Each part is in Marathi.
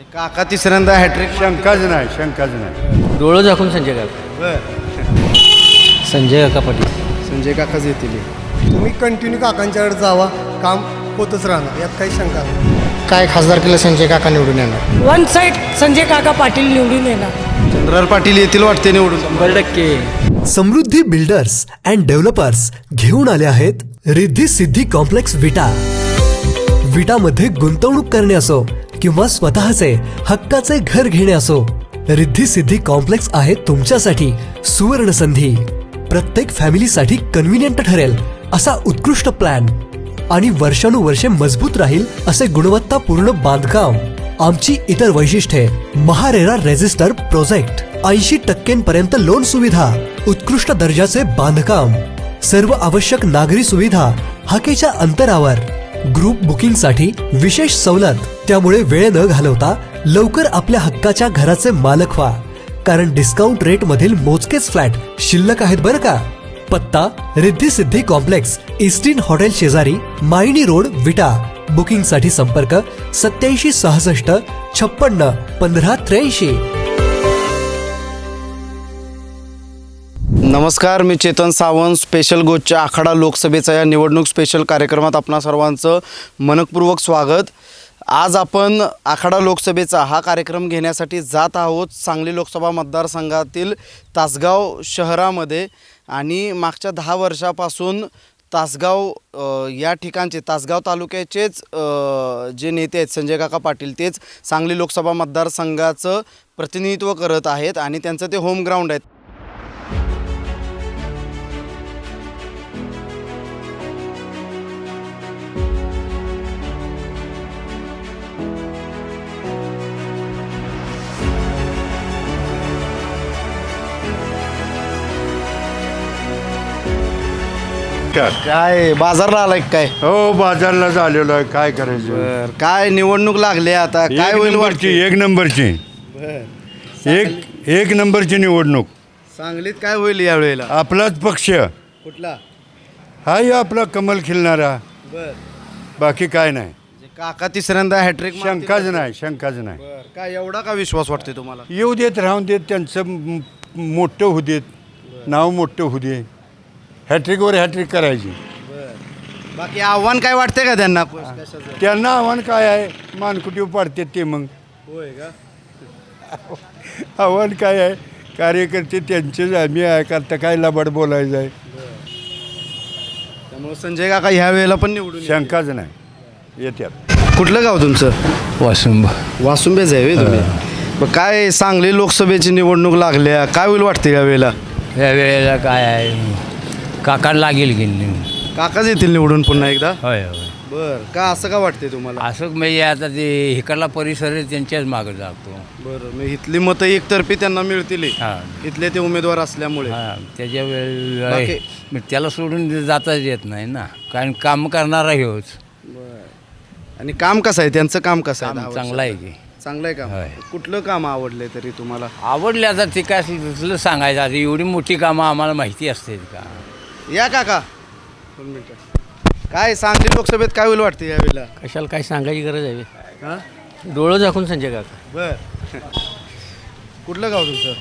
काका तिसऱ्यांदा हॅट्रिक शंकाच नाही शंकाच नाही. डोळं झाकून संजय काका. संजय काका पाटील. संजय काकाच येतील. तुम्ही कंटिन्यू काकांच्याकडे जावा. काम होतच राहणार यात काही शंका नाही. काय खासदार केलं संजय काका निवडून येणार? वन साईड संजय काका पाटील निवडून येणार. चंद्रार पाटील येतील वाटते निवडून. शंभर टक्के. समृद्धी बिल्डर्स अँड डेव्हलपर्स घेऊन आले आहेत रिद्धी सिद्धी कॉम्प्लेक्स विटा. विटामध्ये गुंतवणूक करणे असो किंवा स्वतःचे हक्काचे घर घेणे असो रिद्धी सिद्धी कॉम्प्लेक्स आहे तुमच्यासाठी सुवर्ण संधी प्रत्येक फॅमिलीसाठी कन्व्हिनियंट ठरेल असा उत्कृष्ट प्लॅन. आणि वर्षानुवर्षे मजबूत राहील असे गुणवत्तापूर्ण बांधकाम. आमची इतर वैशिष्ट्ये महारेरा रेजिस्टर प्रोजेक्ट. ऐंशी टक्क्यांपर्यंत लोन सुविधा उत्कृष्ट दर्जाचे बांधकाम. सर्व आवश्यक नागरी सुविधा हाकेच्या अंतरावर. ग्रुप बुकिंगसाठी विशेष सवलत. त्यामुळे वेळ न घालवता लवकर आपल्या हक्काच्या घराचे मालक व्हा. कारण डिस्काउंट रेट मधील मोजकेच फ्लॅट शिल्लक आहेत बरं का? पत्ता Riddhi Siddhi complex Eastern hotel शेजारी मायनी रोड विटा. बुकिंगसाठी संपर्क सत्याऐंशी सहासष्ट छप्पन्न पंधरा त्र्याऐंशी. नमस्कार मी चेतन सावंत स्पेशल गोचच्या आखाडा लोकसभेचा या निवडणूक स्पेशल कार्यक्रमात आपणा सर्वांचं मनपूर्वक स्वागत. आज आपण आखाडा लोकसभेचा हा कार्यक्रम घेण्यासाठी जात आहोत सांगली लोकसभा मतदारसंघातील तासगाव शहरामध्ये. आणि मागच्या दहा वर्षापासून तासगाव या ठिकाणचे तासगाव तालुक्याचेच जे नेते आहेत संजय काका पाटील तेच सांगली लोकसभा मतदारसंघाचं प्रतिनिधित्व करत आहेत आणि त्यांचं ते होम ग्राउंड आहे काय बाजारला आलाय काय? हो बाजारला झालेलो आहे. काय करायचं? बर काय निवडणूक लागली आता? काय एक होईल नंबरची वाटते एक नंबरची. एक एक नंबरची निवडणूक. सांगलीत काय होईल या वेळेला आपलाच पक्ष. कुठला? हाही आपला कमल खिलणारा. बर. बाकी काय नाही. काका तिसऱ्यांदा हॅट्रिक शंकाच नाही शंकाच नाही. बर काय एवढा का विश्वास वाटते तुम्हाला? येऊ देत राहून देत त्यांचं म- मोठं होऊ देत. नाव मोठं होऊ दे. हॅट्रिकवर हॅट्रिक करायची. बर. बाकी आव्हान काय वाटते का त्यांना? कशाचं त्यांना आव्हान काय आहे? मानकुटी पाडतात ते मग. होय का? आव्हान काय आहे? कार्यकर्ते त्यांचेच आम्ही आहे करता काय लबाड बोलायचं आहे? त्यामुळे संजय काका ह्या वेळेला पण निवडून येतील. शंकाच नाही. येत्यात. कुठलं गाव तुमचं? वासुंब. वासुंबेच आहे होय तुम्ही? मग काय सांगली लोकसभेची निवडणूक लागल्या? काय होईल वाटते या वेळेला? या वेळेला काय आहे? काका लागेल गेली काकाच येतील निवडून पुन्हा एकदा? होय होय. बर. का असं का वाटते तुम्हाला? असं म्हणजे आता ते इकडला परिसर आहे त्यांच्याच मागं जातो. बरं. मग इथली मतं एकतर्फी त्यांना मिळतील हां. इथले ते उमेदवार असल्यामुळे. हां. त्याच्या बाकी- वेळ मग त्याला सोडून जाताच येत नाही ना. कारण काम करणारा ह्योच आणि काम कसं आहे? त्यांचं काम कसं आहे? काम दहा चांगलं आहे की. वर्षाचं? चांगलं आहे काम होय. कुठलं काम आवडलंय तरी तुम्हाला? आवडले आता ते काय तुला सांगायचं. आता एवढी मोठी कामं आम्हाला माहिती असते का? या काका. दोन मिनिटं. काय सांगली लोकसभेत काय होईल वाटते यावेळेला? कशाला काय सांगायची गरज आहे हां? डोळं झाकून संजय काका. बर. कुठलं गाव तुमचं?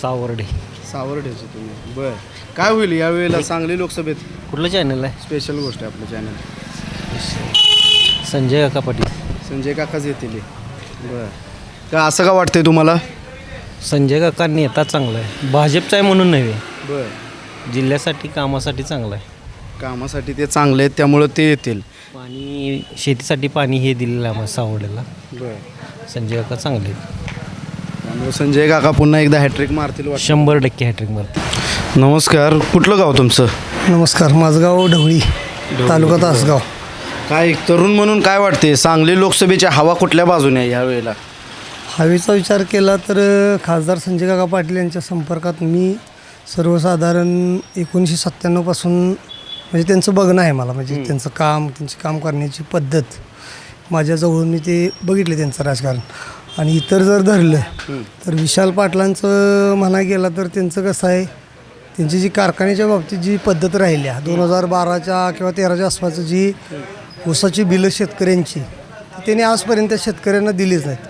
सावर्डे. सावर्डेचं तुम्ही. बर. काय होईल यावेळेला सांगली लोकसभेत? कुठलं चॅनल आहे? स्पेशल गोष्ट आहे आपलं चॅनल संजय काका पाटील. संजय काकाच येतील. बर. का असं का वाटतंय तुम्हाला? संजय काका नेता चांगला आहे. भाजपचा आहे म्हणून नव्हे. बर. जिल्ह्यासाठी कामासाठी चांगला आहे. कामासाठी ते चांगले आहेत त्यामुळं ते येतील. पाणी शेतीसाठी पाणी हे दिलेलं आहे आम्हाला सावडेला. बर. संजय काका चांगले आहेत. त्यामुळे संजय काका पुन्हा एकदा हॅट्रिक मारतील वाटतं. शंभर टक्के हॅट्रिक मारते नमस्कार कुठलं गाव तुमचं? नमस्कार माझं गाव ढवळी तालुका तासगाव. काय एक तरुण म्हणून काय वाटते सांगली लोकसभेची हवा कुठल्या बाजूने आहे यावेळेला हवेचा विचार केला तर अ, खासदार संजय काका पाटील यांच्या संपर्कात मी सर्वसाधारण एकोणीसशे सत्त्याण्णवपासून म्हणजे त्यांचं बघणं आहे मला म्हणजे त्यांचं काम त्यांची काम करण्याची पद्धत. माझ्याजवळून मी ते बघितले त्यांचं राजकारण. आणि इतर जर धरलं तर विशाल पाटलांचं म्हणा गेला तर त्यांचं कसं आहे त्यांची जी कारखान्याच्या बाबतीत जी पद्धत राहिली आहे दोन हजार बाराच्या किंवा तेराच्या आसपासची जी ऊसाची बिलं शेतकऱ्यांची त्यांनी आजपर्यंत शेतकऱ्यांना दिलीच नाहीत.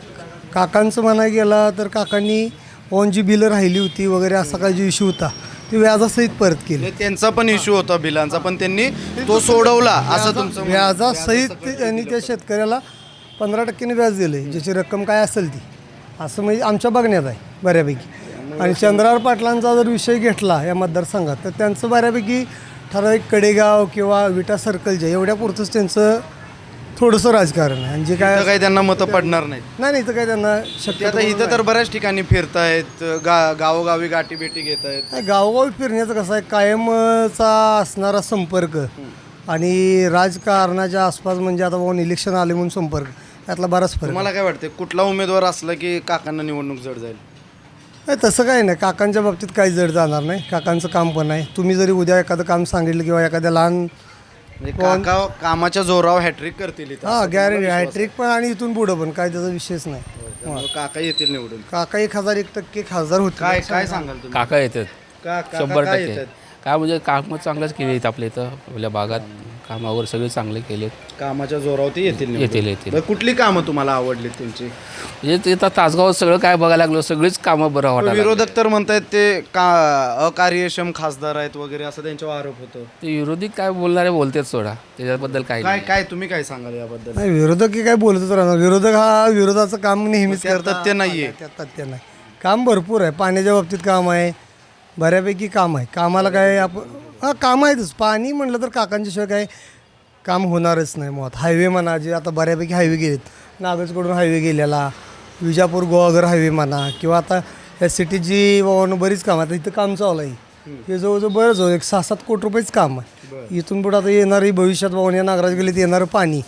काकांचं म्हणाय गेला तर काकांनी ऑन जी बिलं राहिली होती वगैरे असा काही जो इश्यू होता ते व्याजासहित परत केले. म्हणजे त्यांचा पण इश्यू होता बिलांचा पण त्यांनी तो सोडवला असं तुमचं म्हणणं. व्याजासहित ते- त्यांनी त्या शेतकऱ्याला पंधरा टक्क्याने व्याज दिलं ज्याची रक्कम काय असेल ती. असं म्हणजे आमच्या बघण्यात आहे बऱ्यापैकी. आणि चंद्रार पाटलांचा जर विषय घेतला या मतदारसंघात तर त्यांचं बऱ्यापैकी ठराविक कडेगाव किंवा विटा सर्कलच्या एवढ्या पुरतंच त्यांचं थोडंसं राजकारण आहे. आणि जे काय काही त्यांना मतं पडणार नाहीत. नाही नाही इथं काय त्यांना ते शक्य आता इथं तर बऱ्याच ठिकाणी फिरतायत गा गावोगावी गाठी भेटी घेत आहेत नाही, गावोगावी फिरण्याचं कसं आहे कायमचा असणारा संपर्क आणि राजकारणाच्या आसपास म्हणजे आता बाबा इलेक्शन आले म्हणून संपर्क यातला बराच फरक. तुम्हाला काय वाटतं कुठला उमेदवार असला की काकांना निवडणूक जड जाईल? नाही तसं काही नाही काकांच्या बाबतीत काही जड जाणार नाही काकांचं काम पण आहे. तुम्ही जरी उद्या एखादं काम सांगितलं किंवा एखाद्या लहान म्हणजे काका कामाच्या जोरावर हॅट्रिक करतील इथं. हां गॅरंटी हॅट्रिक पण आणि इथून पुढं पण काय त्याचा विषयच नाही. त्यामुळे काका येतील निवडून. काका एक हजार एक टक्के खासदार होते काय काय सांगाल तुम्ही? काका येतात. काका शंभर काय टक्के. येतात? काय म्हणजे कामं चांगलंच केले आपल्या इथं आपल्या भागात. कामावर सगळे चांगले केलेत कामाच्या जोरावर ते येतील निवडून. येतील येतील. बरं, कुठली कामं तुम्हाला आवडली त्यांची म्हणजे ते आता तासगावात सगळं काय बघायला लागलो सगळीच कामं बरं वाटायला लागली. विरोधक तर म्हणतायत ते का अकार्यक्षम खासदार आहेत वगैरे असं त्यांच्यावर आरोप होतो. ते विरोधी काय बोलणारे बोलतेच सोडा त्याच्याबद्दल काय काय नाही. काय तुम्ही काय सांगाल याबद्दल? नाही विरोधक काय बोलतच राहणार. विरोधक हा विरोधाचं काम नेहमीच त्यात करतात. तथ्य नाहीये. त्यात तथ्य नाही. काम भरपूर आहे. पाण्याच्या बाबतीत काम आहे. बऱ्यापैकी काम आहे. कामाला काय आपण हां काम आहेतच. पाणी म्हटलं तर काकांच्याशिवाय काय काम होणारच नाही मुळात. हायवे म्हणा जे आता बऱ्यापैकी हायवे गेलेत. नागजकडून हायवे गेलेला. विजापूर गोवाघर हायवे म्हणा किंवा आता या सिटीत जी बाबांनो बरीच काम आता इथं काम चालू आहे. हे जवळजवळ बरंच हो एक सहा सात कोटी रुपयेच काम आहे. इथून पुढे आता येणारी भविष्यात बाबा या नागराज गेलीत येणारं पाणी.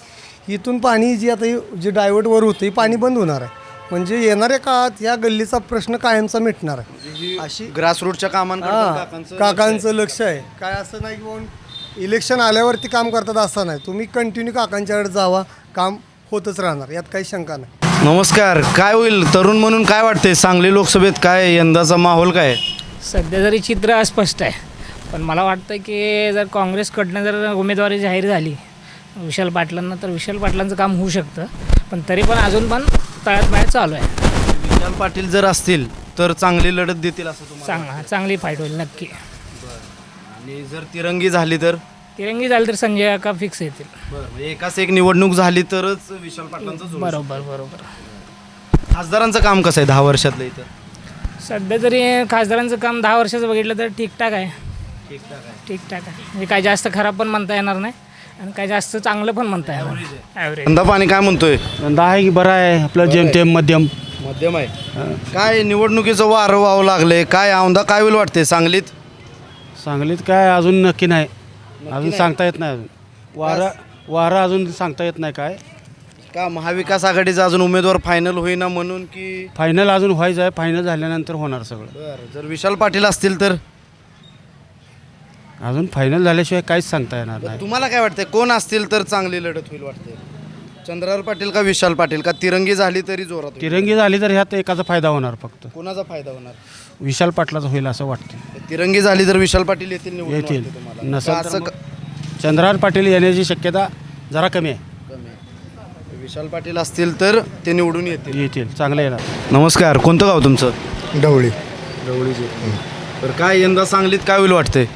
इथून पाणी जी आता जे डायव्हर्ट वर होतं हे पाणी बंद होणार आहे. म्हणजे येणाऱ्या काळात या गल्लीचा प्रश्न कायमचा मिटणार आहे. अशी ग्रासरूटच्या हां काकांचं काकांचं लक्ष आहे. काय असं नाही की इलेक्शन आल्यावरती काम करतात असं नाही. तुम्ही कंटिन्यू काकांच्याकडे जावा काम होतच राहणार यात काही शंका नाही. नमस्कार काय होईल? तरुण म्हणून काय वाटतंय? सांगली लोकसभेत काय यंदाचा माहोल काय? सध्या जरी चित्र अस्पष्ट आहे. पण मला वाटतं की जर काँग्रेसकडनं जर उमेदवारी जाहीर झाली विशाल पाटलांना तर विशाल पाटलांचं काम होऊ शकतं. पण तरी पण अजून पण तळ्यात बाहेर चालू आहे. विशाल पाटील जर असतील तर चांगली लढत देतील असं तुम्हाला चांगला चांगली फाईट होईल नक्की. आणि जर तिरंगी झाली तर? तिरंगी झाली तर संजय काका फिक्स येतील. म्हणजे एकाच एक निवडणूक झाली तरच विशाल पाटलांचं जुळू बरोबर बरोबर. खासदारांचं काम कसं आहे दहा वर्षातलं इथं? सध्या जरी खासदारांचं काम दहा वर्षाचं बघितलं तर ठीकठाक आहे. ठीकठाक आहे. म्हणजे काय जास्त खराब पण म्हणता येणार नाही. आणि काय जास्त चांगलं पण म्हणता येणार ॲव्हरेज धंदा पाणी काय म्हणतोय? धंदा आहे की बरा आहे आपलं जेमतेम मध्यम. मध्यम आहे. काय निवडणुकीचं वारं व्हावं लागलंय काय औंधा काय होईल वाटते सांगलीत? सांगलीत काय अजून नक्की नाही. अजून सांगता येत नाही अजून. वारा वारा अजून सांगता येत नाही काय. का महाविकास आघाडीचा अजून उमेदवार फायनल होईना म्हणून की फायनल अजून व्हायचं आहे फायनल झाल्यानंतर होणार सगळं. बरं जर विशाल पाटील असतील तर? अजून फायनल झाल्याशिवाय काहीच सांगता येणार नाही. तुम्हाला काय वाटतंय कोण असतील तर चांगली लढत होईल वाटते चंद्रार पाटील का विशाल पाटील? का तिरंगी झाली तरी जोरात होईल? तिरंगी झाली तर ह्यात एकाचा फायदा होणार फक्त. कोणाचा फायदा होणार? विशाल पाटलाचा होईल असं वाटतं तिरंगी झाली तर विशाल पाटील येतील निवडून येतील. वाटते तुम्हाला. नसेल का तर असं मग क- चंद्रहार पाटील येण्याची शक्यता जरा कमी आहे. कमी आहे. विशाल पाटील असतील तर ते निवडून येतील. येतील. चांगले येणार. नमस्कार कोणतं गाव तुमचं? ढवळी. रवळीचे तर काय यंदा सांगलीत काय होईल वाटतंय?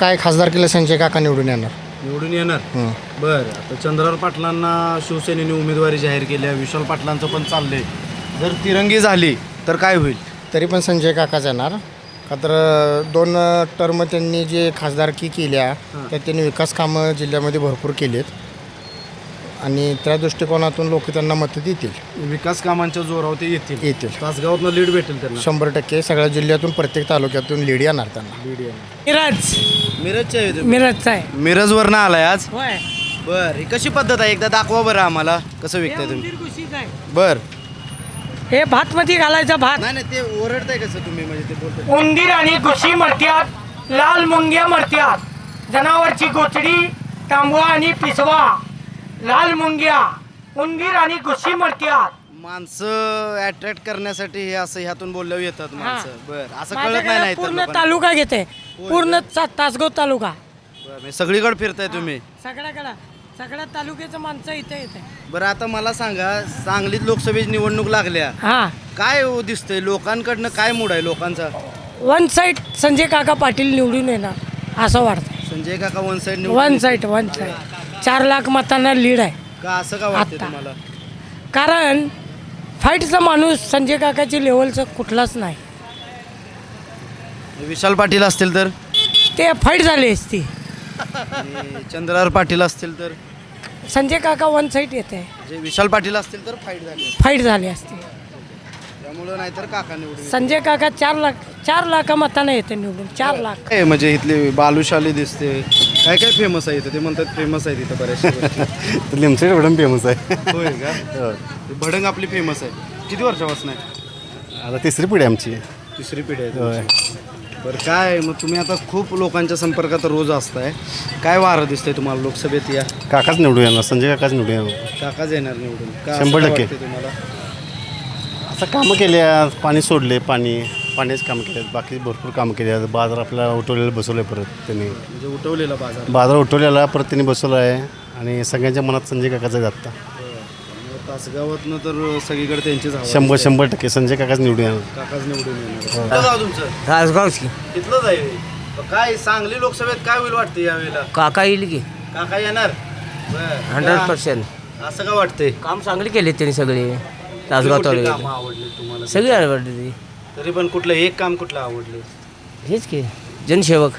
काय खासदार केलं संजय काका निवडून येणार? निवडून येणार? हं. बर. आता चंद्रार पाटलांना शिवसेनेने उमेदवारी जाहीर केली आहे. विशाल पाटलांचं पण चाललंय. जर तिरंगी झाली तर काय होईल? तरी पण संजय काकाच येणार. का तर दोन टर्म त्यांनी जे खासदारकी केल्या त्यांनी विकास कामं जिल्ह्यामध्ये भरपूर केलीत. आणि त्या दृष्टिकोनातून लोक त्यांना मतं देतील. विकास कामांच्या जोरावर ते येतील. येतील. तासगावातनं लीड भेटेल त्यांना. शंभर टक्के सगळ्या जिल्ह्यातून प्रत्येक तालुक्यातून लीड येणार त्यांना. मिरज. मिरजच्या आहे तुम्ही? मिरजचा आहे. मिरजवरनं आलाय आज? होय. बर ही कशी पद्धत आहे? एकदा दाखवा बरं आम्हाला कसं विकताय तुम्ही. बर. हे भातमध्ये घालायचा भात. नाही नाही ते ओरडताय कसं तुम्ही? म्हणजे ते बोलताय. उंदीर आणि घुशी मरत्यात लाल मुंग्या मरत्यात. जनावरची गोचडी तांबवा आणि पिसवा. लाल मुंग्या उंदीर आणि घुशी मरत्यात माणसं अट्रॅक्ट करण्यासाठी हे असं ह्यातून बोलल्यावर येतात माणसं. बर असं कळत नाही पूर्ण लोकांना. तालुका घेते. पूर्ण चा- तासगाव तालुका. बरं, म्हणजे सगळीकडे फिरताय तुम्ही? सगळ्याकडं. सगळ्या तालुक्याचं माणसं इथे येते. बरं आता मला सांगा सांगलीत लोकसभेची निवडणूक लागल्या. हां. काय हो दिसतंय? लोकांकडनं काय मूड आहे लोकांचा? वन साईड संजय काका पाटील निवडून येणार असं वाटतं संजय काका one side one side one side चार लाख मतांना लीड आहे. का असं का वाटतंय आता. तुम्हाला? कारण फाईटचा माणूस संजय काकाच्या लेवलचा कुठलाच नाही. विशाल पाटील असतील तर? ते फाईट झाली असती. आणि चंद्रहार पाटील असतील तर? संजय काका वन साईड येते. जे विशाल पाटील असतील तर फाईट झाली फाईट झाली असती. त्यामुळं नाहीतर काका निवडून संजय काका चार लाख चार लाखा मताने येते निवडून चार लाख. काय म्हणजे इथली बालुशाली दिसते. काय काय फेमस आहे इथं? ते म्हणतात फेमस आहे तिथं बऱ्याचशा गोष्टी. लिमसेट एवढं फेमस आहे. होय का? ते भडंग आपली फेमस आहे. किती वर्षापासून आहे? आता तिसरी पिढी आमची. तिसरी पिढी आहे. तुमची. बरं काय? मग तुम्ही आता खूप लोकांच्या संपर्कात रोज असताय. काय वारं दिसतंय तुम्हाला? लोकसभेत या. काकाच निवडून येणार संजय काकाच निवडून येणार. काकाच येणार निवडून. का असं शंभर टक्के. वाटतंय तुम्हाला? असं कामं केली आहेत पाणी सोडले पाणी पाण्याची कामं केली आहेत बाकी भरपूर कामं केली आहेत बाजार आपल्याला उठवलेलं बसवलं आहे परत त्यांनी. म्हणजे उठवलेला बाजार. बाजार उठवलेला परत त्यांनी बसवला आहे आणि सगळ्यांच्या मनात संजय काकाचा आहे आत्ता तासगावातनं तर सगळीकडे त्यांचीच हवा शंभर दिसते. शंभर टक्के संजय काकाच निवडून येणार. काकाच निवडून येणार. कुठलं गाव तुमचं? तासगावची तिथलंच आहे काय सांगली लोकसभेत काय होईल वाटतं यावेळेला? काका येईल की. काका येणार? बरं. हंड्रेड? पर्सेंट. असं का वाटतंय? काम चांगले केले त्यांनी सगळे. तासगाव कुठली तालुक्यात कामं आवडली तुम्हाला? सगळी आवडली ती. तरी पण कुठलं एक काम कुठलं आवडलं? हेच की जनसेवक.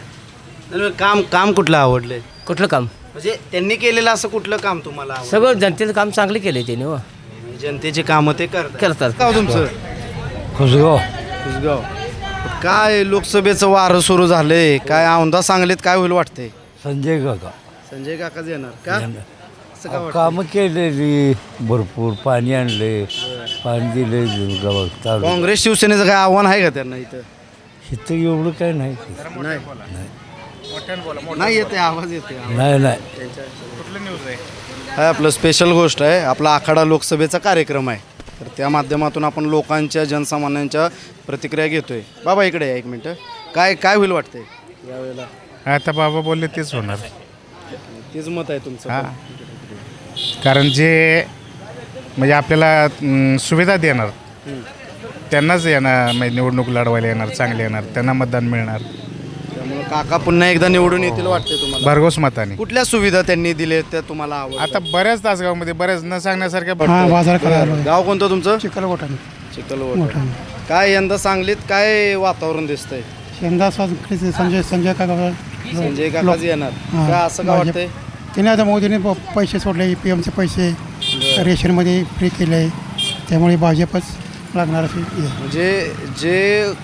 नाही, नाही, काम काम कुठलं आवडलंय? कुठलं काम? म्हणजे त्यांनी केलेलं असं कुठलं काम तुम्हाला आवडलं? सगळं जनतेचं काम चांगले केले त्यांनी हो. जनतेची कामं ते करतात. करतात. गाव तुमचं? खुसगाव. कुसगाव काय लोकसभेचं वारं सुरू झालंय? काय औंधा सांगलीत काय होईल वाटतंय? संजय काका. संजय काकाच येणार का? असं का? कामं केलेली भरपूर पाणी आणले पाणी दिले काँग्रेस शिवसेनेचं काय आव्हान आहे का त्यांना इथं? इथं एवढं काय नाही. नाही. नाही. येते आवाज येते आवाज. नाही नाही. हा आपलं स्पेशल गोष्ट आहे आपला आखाडा लोकसभेचा कार्यक्रम आहे. तर त्या माध्यमातून आपण लोकांच्या जनसामान्यांच्या प्रतिक्रिया घेतोय. बाबा इकडे या एक मिनटं. काय काय होईल वाटतंय? यावेळेला आता बाबा बोलले तेच होणार. तेच मत आहे तुमचं. हां. कारण जे म्हणजे आपल्याला अं, सुविधा देणार त्यांनाच येणार म्हणजे निवडणूक लढवायला येणार चांगले येणार त्यांना मतदान मिळणार. त्यामुळे काका पुन्हा एकदा निवडून येतील वाटते तुम्हाला. भरघोस मताने. कुठल्या सुविधा त्यांनी दिल्या त्या तुम्हाला आवडतात? आता बऱ्याच तासगावमध्ये बऱ्याच न सांगण्यासारख्या बाजार. गाव कोणतं तुमचं? चिखलगोठा चिखलवड काय यंदा सांगलीत काय वातावरण दिसतंय? यंदा संजय संजय काका संजय काकाच येणार. का असं का वाटतंय? त्याने आता मोदीने प- पैसे सोडले पी एमचे पैसे रेशनमध्ये फ्री केले. त्यामुळे भाजपच लागणार असे म्हणजे जे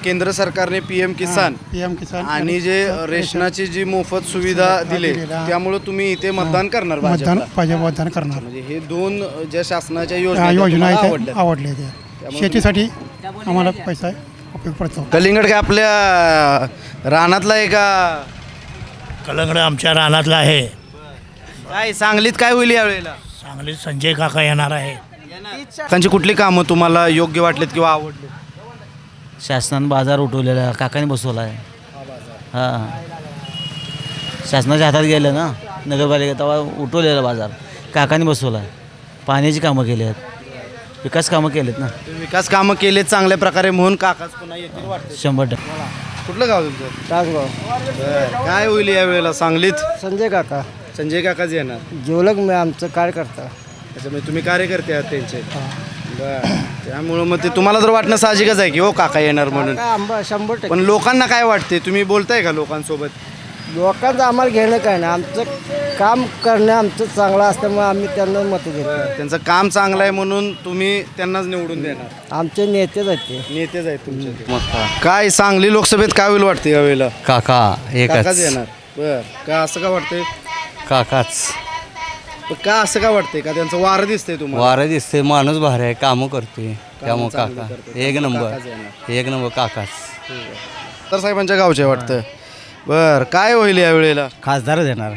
केंद्र सरकारने P M Kisan P M Kisan आणि जे रेशनाची जी मोफत सुविधा दिली. त्यामुळे तुम्ही इथे मतदान करणार मतदान भाजपला? भाजप मतदान करणार. म्हणजे हे दोन ज्या शासनाच्या योजना आहेत, त्या योजना आहेत आवडल्या. आवडले ते शेतीसाठी आम्हाला पैसा उपयोग पडतो. कलिंगड काय आपल्या रानातला आहे का कलंगड आमच्या रानातला आहे. काय सांगलीत काय होईल यावेळेला? सांगलीत संजय काका येणार आहे. त्यांची कुठली कामं तुम्हाला योग्य वाटलीत किंवा आवडली शासनानं बाजार उठवलेला आहे काकाने बसवला आहे हां. शासनाच्या हातात गेलं ना नगरपालिका तेव्हा उठवलेला बाजार. काकाने बसवला आहे पाण्याची कामं केली आहेत विकास कामं केलेत ना. विकास कामं केले चांगल्या प्रकारे म्हणून काकाच पुन्हा येतील वाटते. शंभर टक्के. कुठलं गाव तुमचं? तासगाव. काय होईल यावेळेला सांगलीत? संजय काका. संजय काकाच येणार. जेवलग मी आमचं कार्यकर्ता. त्याच्यामुळे तुम्ही कार्यकर्ते आहात त्यांचे. बरं. त्यामुळं मग ते तुम्हाला तर वाटणं साहजिकच आहे की हो काका येणार म्हणून. आंबा शंभर टक्के. पण लोकांना काय वाटते तुम्ही बोलताय का लोकांसोबत? लोकांचं आम्हाला घेणं काय नाही. आमचं काम करणं आमचं चांगलं असल्यामुळे आम्ही त्यांना मतं देतो. त्यांचं काम चांगलं आहे म्हणून तुम्ही त्यांनाच निवडून देणार. आमचे नेतेच आहेत ते. नेतेच आहेत तुमचे ते. काय सांगली लोकसभेत काय होईल वाटते यावेळेला? काका काकाच येणार. बर. का असं का वाटतंय? काकाच. पण का असं का वाटतंय का? त्यांचं वारं दिसतंय तुम्हाला? वारं दिसते माणूस भारी आहे कामं करतोय. त्यामुळे चांगली काका. करतोय. एक नंबर. एक नंबर काकाच. तर साहेबांच्या गावचे वाटतं. बर काय होईल यावेळेला खासदारच येणार.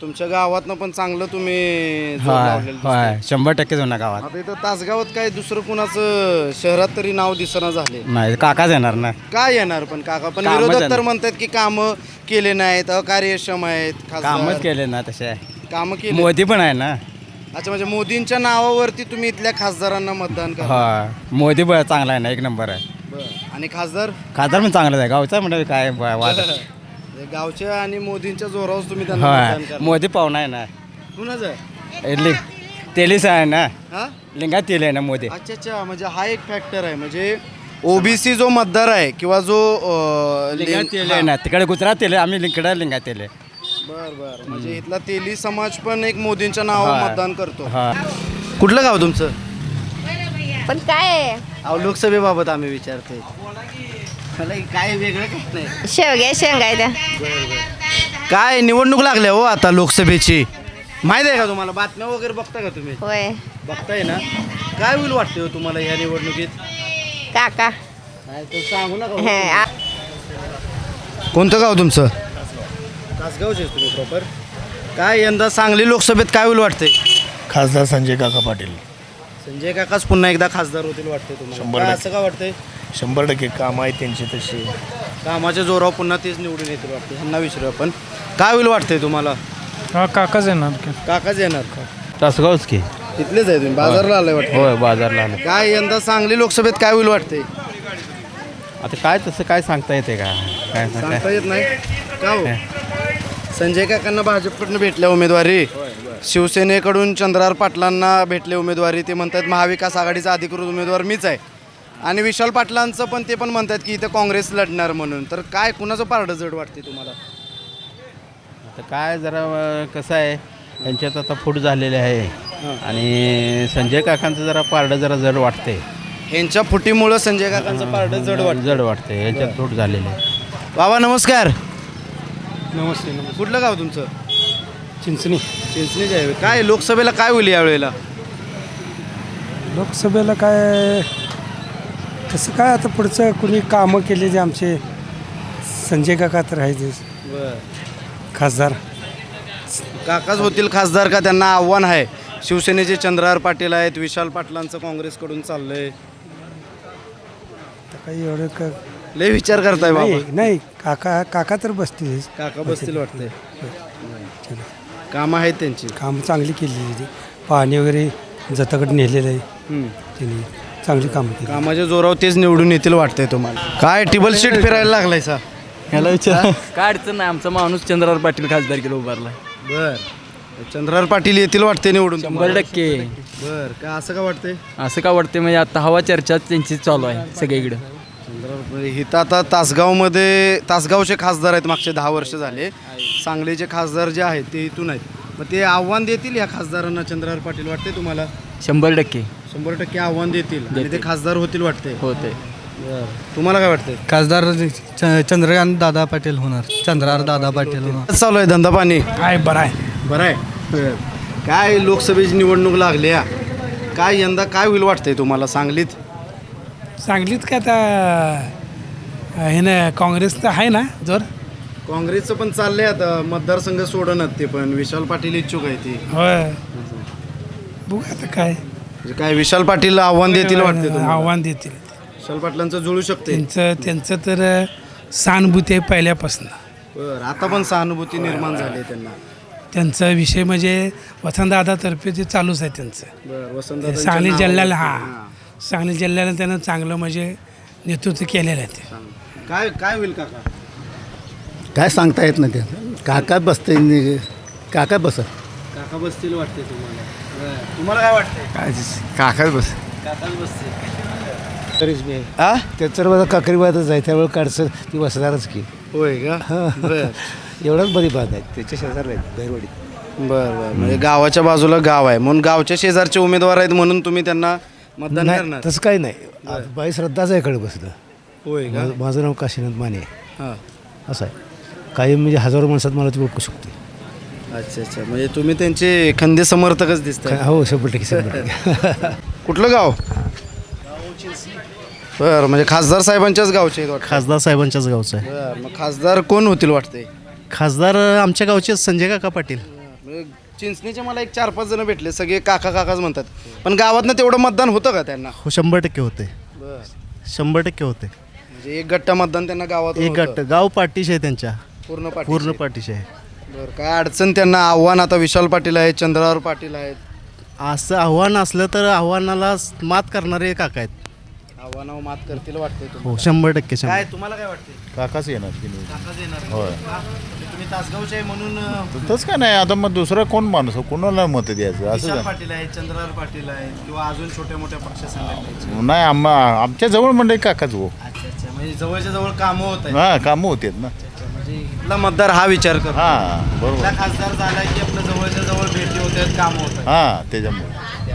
तुमच्या गावातनं पण चांगलं तुम्ही जोर लावलेलं दिसतंय. शंभर टक्केच होणार गावात. आता इथं तासगावात काय दुसरं कुणाचं शहरात तरी नाव दिसना झाले? नाही काकाच येणार ना. काय येणार पण काका? पण कामं विरोधक झाली. तर म्हणतात की कामं केले नाहीत अकार्यक्षम आहेत खासदार. कामच केले ना तसे. कामं केली. मोदी पण आहे ना. अच्छा म्हणजे मोदींच्या नावावरती तुम्ही इथल्या खासदारांना मतदान करा मोदी पण चांगला आहे ना एक नंबर आहे. बरं. आणि खासदार? खासदार पण चांगलाच आहे. गावचा म्हणजे काय ब- वाद. म्हणजे गावच्या आणि मोदींच्या जोरावर तुम्ही त्यांना मतदान हा करा मोदी पाहुणा आहे ना. कुणाचं आहे? हे लिंग तेलीस आहे ना. हा? लिंगात तेल आहे ना मोदी. अच्छा अच्छा. म्हणजे हा एक फॅक्टर आहे. म्हणजे ओबीसी जो मतदार आहे किंवा जो अं, लिंगात लिंग- तेल आहे ना. तिकडे गुजरात तेल आहे. आम्ही इकडे लिंगात तेल आहे. बर बर. म्हणजे इथला तेली समाज पण एक मोदींच्या नावावर. मतदान करतो. हा. कुठलं गाव तुमचं? पण काय आहे? अहो लोकसभेबाबत आम्ही विचारतोय. काय वेगळं नाही शेवग्या शेंगाय त्या काय निवडणूक लागल्या हो आता लोकसभेची? माहीत आहे का तुम्हाला? बातम्या वगैरे बघता का तुम्ही? होय. बघताय ना? काय होईल वाटते हो तुम्हाला या निवडणुकीत? काका. काय तर सांगू नका हे, हो. आ- कोणतं गाव तुमचं? तासगावचे तुम्ही प्रॉपर काय यंदा सांगली लोकसभेत काय होईल वाटते खासदार संजय काका पाटील. संजय काकाच पुन्हा एकदा खासदार होतील वाटते तुम्हाला. शंभर काय टक्के. असं का वाटतंय? शंभर टक्के काम आहे त्यांची तशी. कामाच्या जोरावर पुन्हा तेच निवडून येतील वाटते ह्यांना विचारू आपण. काय होईल वाटतंय तुम्हाला? हा काकाच येणार काकाच येणार का? तासगावच की. इथलेच आहे तुम्ही? बाजारला आलाय वाटतं. होय बाजारला आलं काय यंदा सांगली लोकसभेत काय होईल वाटते आता काय तसं काय सांगता येते का? काय सांगता येत नाही. का हो? संजय काकांना भाजपकडनं भेटल्या उमेदवारी. शिवसेनेकडून चंद्रार पाटलांना भेटले उमेदवारी. ते म्हणतात महाविकास आघाडीचा अधिकृत उमेदवार मीच आहे. आणि विशाल पाटलांचं पण ते पण म्हणतात की इथं काँग्रेस लढणार म्हणून. तर काय कुणाचं पारडं जड वाटते तुम्हाला? आता काय जरा कसं आहे यांच्यात आता फूट झालेले आहे. आणि संजय काकांचं जरा पारडं जरा जड वाटते यांच्या फुटीमुळं संजय काकांचं पारडं जड वाटतं जड वाटते यांच्यात फूट झालेले आहे. बाबा नमस्कार. नमस्ते नमस्ते. कुठलं गाव तुमचं? चिंचणी. चिंचणीच आहे काय लोकसभेला काय होईल यावेळेला? लोकसभेला काय तसं काय आता पुढचं कुणी कामं केलेली आमचे संजय काका तर आहे खासदार. काकाच होतील खासदार का? त्यांना आव्हान आहे. शिवसेनेचे चंद्रहार पाटील आहेत विशाल पाटलांचं काँग्रेसकडून चाललंय. तर काही एवढं का लय विचार करताय नाही बाबा. नाही काका काका तर बसतील. काका बसतील वाटते काम आहेत त्यांची. काम चांगली केलेली आहे. पाणी वगैरे जताकडे नेलेलं आहे. हम्म. त्यांनी चांगली कामं केली. कामाच्या जोरावर तेच निवडून येतील वाटतंय तुम्हाला. काय टेबल शीट फिरायला लागलाय सा ह्याला विचार. काय अडचण नाही आमचा माणूस चंद्रावर पाटील खासदार केलं उभारला. बर. चंद्रहार पाटील येतील वाटते निवडून शंभर टक्के. बर का असं का वाटतंय? असं का वाटते म्हणजे आता हवा चर्चा त्यांची चालू आहे सगळीकडे. चंद्रहार इथं आता तासगावमध्ये तासगावचे खासदार आहेत मागचे दहा वर्ष झाले. सांगलीचे खासदार जे आहेत ते इथून आहेत. मग ते आव्हान देतील या खासदारांना चंद्रहार पाटील वाटते तुम्हाला? शंभर टक्के. शंभर टक्के आव्हान देतील आणि ते खासदार होतील वाटते होते. तुम्हाला काय वाटतंय? खासदार चंद्रकांत दादा पाटील होणार. चंद्रार दादा पाटील होणार. चालू आहे धंदा पाणी? आहे बरं आहे. बरं आहे. काय लोकसभेची निवडणूक लागली या? काय यंदा काय होईल वाटतंय तुम्हाला सांगलीत? सांगलीत काय आता हे ना काँग्रेस तर आहे ना जोर? काँग्रेसचं पण चाललंय आता मतदारसंघ सोडणार ते पण. विशाल पाटील इच्छुक आहे ती. होय. बघू आता काय. म्हणजे काय विशाल पाटील आव्हान देतील वाटते तुम्हाला? आव्हान देतील. विशाल पाटलांचं जुळू शकते त्यांचं त्यांचं तर सहानुभूती आहे पहिल्यापासून. बरं आता पण सहानुभूती निर्माण झाली त्यांना. त्यांचा विषय म्हणजे वसंतदादातर्फे ते चालूच आहे त्यांचं. बरं वसंत सांगली जिल्ह्याला हा. सांगली जिल्ह्याला त्यानं चांगलं म्हणजे नेतृत्व केलेलं आहे ते. काय काय होईल काका? काय सांगता येत नाही ते. काका बसते काका बसत काका बसतील वाटते तुम्हाला. बरं. तुम्हाला काय वाटतंय? काय काकाच बस. काकाच बसतील. तरीच मी. आ? त्याचं माझा काकरीबादच आहे. त्यावेळेस काढचं ती बसणारच की. होय का? बरं. एवढाच बरी बात आहे. त्याच्या शेजार आहेत गैरवाडी बरं बरं. म्हणजे गावाच्या बाजूला गाव आहे. म्हणून गावच्या शेजारचे उमेदवार आहेत म्हणून तुम्ही त्यांना मतदान नाही करणार. तसं काही नाही. आज बाई श्रद्धाच आहे कडे बसलं. होय का? माझं- माझं नाव काशीनाथ माने. हां. असं आहे. काही म्हणजे हजारो माणसात मला ती ओळखू शकते. अच्छा अच्छा. म्हणजे तुम्ही त्यांचे खंदे समर्थकच दिसताय. हो शंभर टक्के शंभर टक्के. कुठलं गाव? बरं म्हणजे खासदार साहेबांच्याच गावचे आहेत वाटतं. खासदार साहेबांच्याच गावचं आहे. बरं मग खासदार कोण होतील वाटते खासदार आमच्या गावचे संजय काका पाटील. चिंचणीचे मला एक चार पाच जण भेटले सगळे काका काकाच म्हणतात. पण गावातनं तेवढं मतदान होतं का त्यांना? हो शंभर टक्के होते. बरं. शंभर टक्के होते. म्हणजे एक गट्टा मतदान त्यांना गावात एक गट गाव पाठीशी आहे त्यांच्या. पूर्ण. पूर्ण पाठीशी आहे. बरं काय अडचण त्यांना? आव्हान आता विशाल पाटील आहेत चंद्रावर पाटील आहेत. असं आव्हान असलं तर आव्हानाला मात करणारे काका आहेत. आव्हानावर मात करतील वाटतंय हो तुम्हाला. शंभर टक्के शंभर. काय तुम्हाला काय वाटते काकाच येणार की काकाच येणार. होय. का? तुम्ही तासगावचे आहे म्हणून अं, तसं काय नाही आता मग दुसरा कोण माणूस कोणाला मत द्यायचं? असं विशाल पाटील आहेत चंद्रावर पाटील आहेत किंवा अजून छोट्या मोठ्या पक्ष संघटनेचे नाही आम्हा आमच्या जवळ म्हणजे काकाच हो अच्छा अच्छा म्हणजे जवळच्या जवळ कामं होत आहेत. हां कामं होतात ना. म्हणजे इथला मतदार हा विचार करतो. हां बरोबर. खासदार झाला की आपल्या जवळच्या जवळ भेटी होत आहेत कामं होत आहेत. हां त्याच्यामुळे.